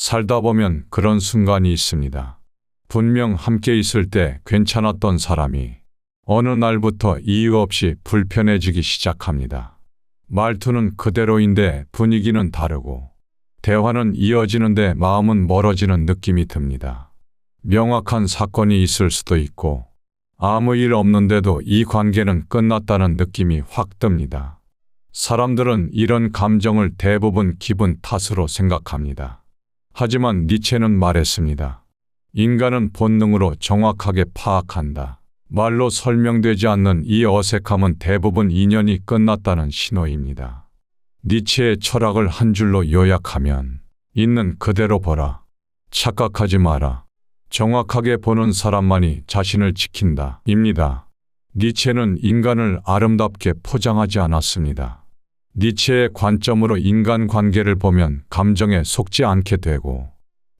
살다 보면 그런 순간이 있습니다. 분명 함께 있을 때 괜찮았던 사람이 어느 날부터 이유 없이 불편해지기 시작합니다. 말투는 그대로인데 분위기는 다르고 대화는 이어지는데 마음은 멀어지는 느낌이 듭니다. 명확한 사건이 있을 수도 있고 아무 일 없는데도 이 관계는 끝났다는 느낌이 확 듭니다. 사람들은 이런 감정을 대부분 기분 탓으로 생각합니다. 하지만 니체는 말했습니다. 인간은 본능으로 정확하게 파악한다. 말로 설명되지 않는 이 어색함은 대부분 인연이 끝났다는 신호입니다. 니체의 철학을 한 줄로 요약하면 있는 그대로 보라. 착각하지 마라. 정확하게 보는 사람만이 자신을 지킨다. 입니다. 니체는 인간을 아름답게 포장하지 않았습니다. 니체의 관점으로 인간 관계를 보면 감정에 속지 않게 되고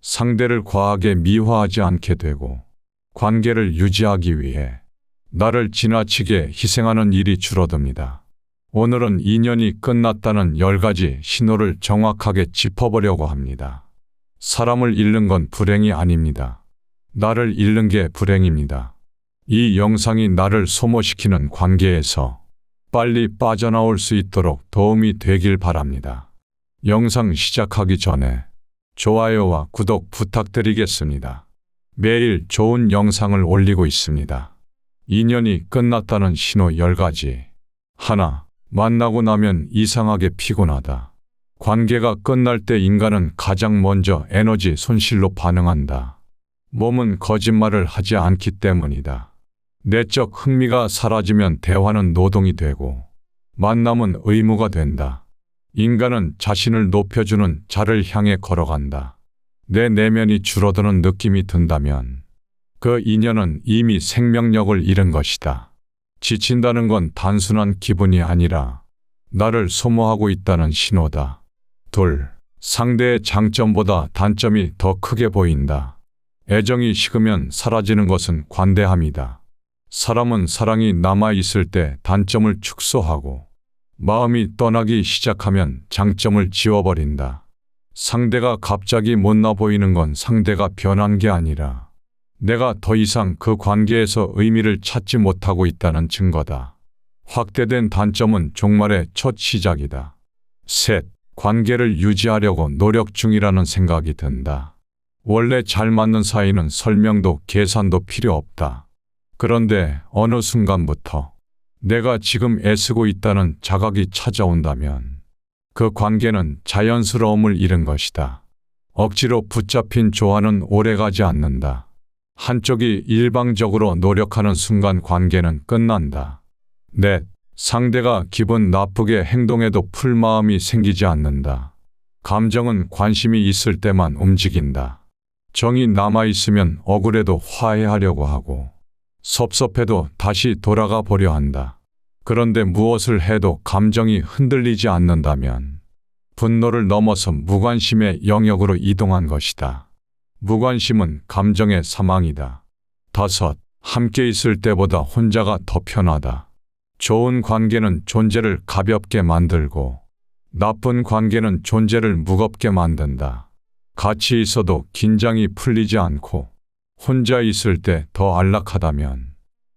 상대를 과하게 미화하지 않게 되고 관계를 유지하기 위해 나를 지나치게 희생하는 일이 줄어듭니다. 오늘은 인연이 끝났다는 열 가지 신호를 정확하게 짚어보려고 합니다. 사람을 잃는 건 불행이 아닙니다. 나를 잃는 게 불행입니다. 이 영상이 나를 소모시키는 관계에서 빨리 빠져나올 수 있도록 도움이 되길 바랍니다. 영상 시작하기 전에 좋아요와 구독 부탁드리겠습니다. 매일 좋은 영상을 올리고 있습니다. 인연이 끝났다는 신호 10가지. 하나, 만나고 나면 이상하게 피곤하다. 관계가 끝날 때 인간은 가장 먼저 에너지 손실로 반응한다. 몸은 거짓말을 하지 않기 때문이다. 내적 흥미가 사라지면 대화는 노동이 되고 만남은 의무가 된다. 인간은 자신을 높여주는 자를 향해 걸어간다. 내 내면이 줄어드는 느낌이 든다면 그 인연은 이미 생명력을 잃은 것이다. 지친다는 건 단순한 기분이 아니라 나를 소모하고 있다는 신호다. 둘, 상대의 장점보다 단점이 더 크게 보인다. 애정이 식으면 사라지는 것은 관대함이다. 사람은 사랑이 남아있을 때 단점을 축소하고 마음이 떠나기 시작하면 장점을 지워버린다. 상대가 갑자기 못나 보이는 건 상대가 변한 게 아니라 내가 더 이상 그 관계에서 의미를 찾지 못하고 있다는 증거다. 확대된 단점은 종말의 첫 시작이다. 셋, 관계를 유지하려고 노력 중이라는 생각이 든다. 원래 잘 맞는 사이는 설명도 계산도 필요 없다. 그런데 어느 순간부터 내가 지금 애쓰고 있다는 자각이 찾아온다면 그 관계는 자연스러움을 잃은 것이다. 억지로 붙잡힌 조화는 오래가지 않는다. 한쪽이 일방적으로 노력하는 순간 관계는 끝난다. 넷, 상대가 기분 나쁘게 행동해도 풀 마음이 생기지 않는다. 감정은 관심이 있을 때만 움직인다. 정이 남아있으면 억울해도 화해하려고 하고 섭섭해도 다시 돌아가 보려 한다. 그런데 무엇을 해도 감정이 흔들리지 않는다면 분노를 넘어서 무관심의 영역으로 이동한 것이다. 무관심은 감정의 사망이다. 다섯, 함께 있을 때보다 혼자가 더 편하다. 좋은 관계는 존재를 가볍게 만들고 나쁜 관계는 존재를 무겁게 만든다. 같이 있어도 긴장이 풀리지 않고 혼자 있을 때 더 안락하다면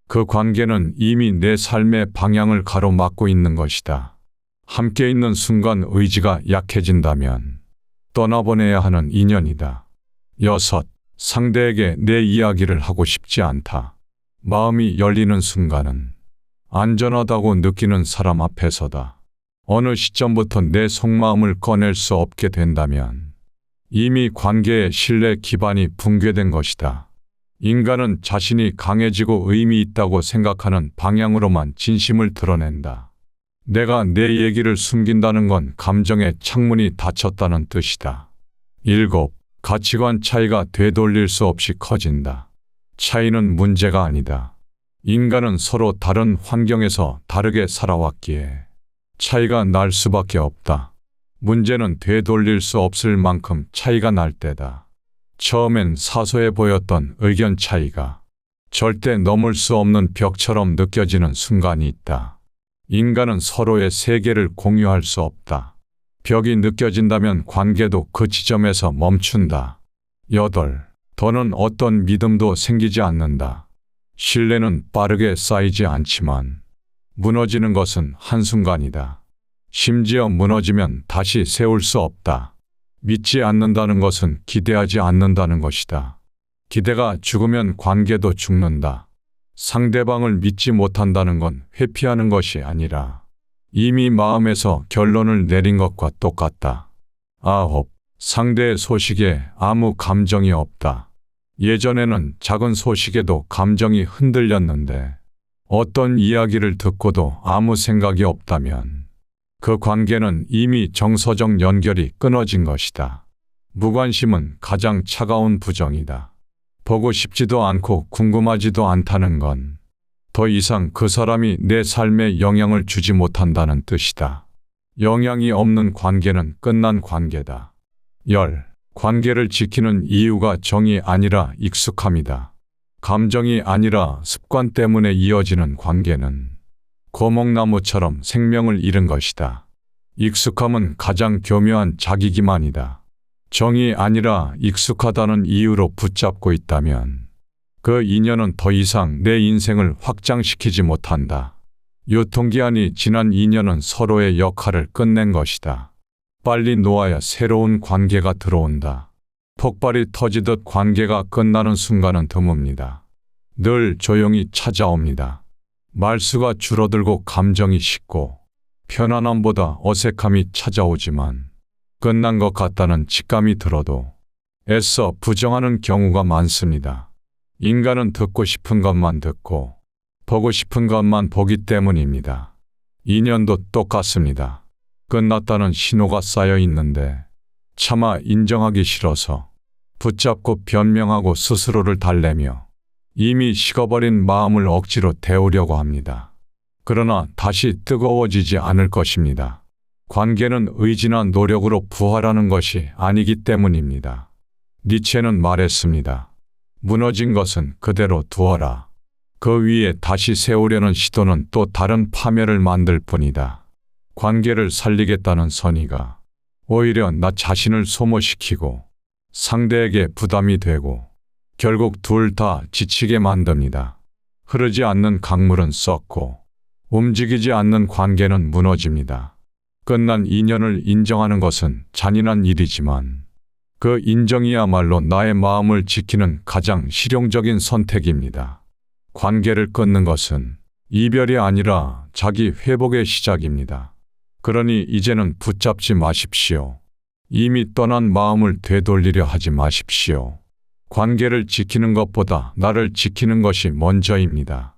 그 관계는 이미 내 삶의 방향을 가로막고 있는 것이다. 함께 있는 순간 의지가 약해진다면 떠나보내야 하는 인연이다. 여섯, 상대에게 내 이야기를 하고 싶지 않다. 마음이 열리는 순간은 안전하다고 느끼는 사람 앞에서다. 어느 시점부터 내 속마음을 꺼낼 수 없게 된다면 이미 관계의 신뢰 기반이 붕괴된 것이다. 인간은 자신이 강해지고 의미 있다고 생각하는 방향으로만 진심을 드러낸다. 내가 내 얘기를 숨긴다는 건 감정의 창문이 닫혔다는 뜻이다. 일곱, 가치관 차이가 되돌릴 수 없이 커진다. 차이는 문제가 아니다. 인간은 서로 다른 환경에서 다르게 살아왔기에 차이가 날 수밖에 없다. 문제는 되돌릴 수 없을 만큼 차이가 날 때다. 처음엔 사소해 보였던 의견 차이가 절대 넘을 수 없는 벽처럼 느껴지는 순간이 있다. 인간은 서로의 세계를 공유할 수 없다. 벽이 느껴진다면 관계도 그 지점에서 멈춘다. 8. 더는 어떤 믿음도 생기지 않는다. 신뢰는 빠르게 쌓이지 않지만 무너지는 것은 한순간이다. 심지어 무너지면 다시 세울 수 없다. 믿지 않는다는 것은 기대하지 않는다는 것이다. 기대가 죽으면 관계도 죽는다. 상대방을 믿지 못한다는 건 회피하는 것이 아니라 이미 마음에서 결론을 내린 것과 똑같다. 아홉. 상대의 소식에 아무 감정이 없다. 예전에는 작은 소식에도 감정이 흔들렸는데 어떤 이야기를 듣고도 아무 생각이 없다면 그 관계는 이미 정서적 연결이 끊어진 것이다. 무관심은 가장 차가운 부정이다. 보고 싶지도 않고 궁금하지도 않다는 건 더 이상 그 사람이 내 삶에 영향을 주지 못한다는 뜻이다. 영향이 없는 관계는 끝난 관계다. 열. 관계를 지키는 이유가 정이 아니라 익숙함이다. 감정이 아니라 습관 때문에 이어지는 관계는 고목나무처럼 생명을 잃은 것이다. 익숙함은 가장 교묘한 자기기만이다. 정이 아니라 익숙하다는 이유로 붙잡고 있다면 그 인연은 더 이상 내 인생을 확장시키지 못한다. 유통기한이 지난 인연은 서로의 역할을 끝낸 것이다. 빨리 놓아야 새로운 관계가 들어온다. 폭발이 터지듯 관계가 끝나는 순간은 드뭅니다. 늘 조용히 찾아옵니다. 말수가 줄어들고 감정이 식고 편안함보다 어색함이 찾아오지만 끝난 것 같다는 직감이 들어도 애써 부정하는 경우가 많습니다. 인간은 듣고 싶은 것만 듣고 보고 싶은 것만 보기 때문입니다. 인연도 똑같습니다. 끝났다는 신호가 쌓여 있는데 차마 인정하기 싫어서 붙잡고 변명하고 스스로를 달래며 이미 식어버린 마음을 억지로 데우려고 합니다. 그러나 다시 뜨거워지지 않을 것입니다. 관계는 의지나 노력으로 부활하는 것이 아니기 때문입니다. 니체는 말했습니다. 무너진 것은 그대로 두어라. 그 위에 다시 세우려는 시도는 또 다른 파멸을 만들 뿐이다. 관계를 살리겠다는 선의가 오히려 나 자신을 소모시키고 상대에게 부담이 되고 결국 둘 다 지치게 만듭니다. 흐르지 않는 강물은 썩고 움직이지 않는 관계는 무너집니다. 끝난 인연을 인정하는 것은 잔인한 일이지만 그 인정이야말로 나의 마음을 지키는 가장 실용적인 선택입니다. 관계를 끊는 것은 이별이 아니라 자기 회복의 시작입니다. 그러니 이제는 붙잡지 마십시오. 이미 떠난 마음을 되돌리려 하지 마십시오. 관계를 지키는 것보다 나를 지키는 것이 먼저입니다.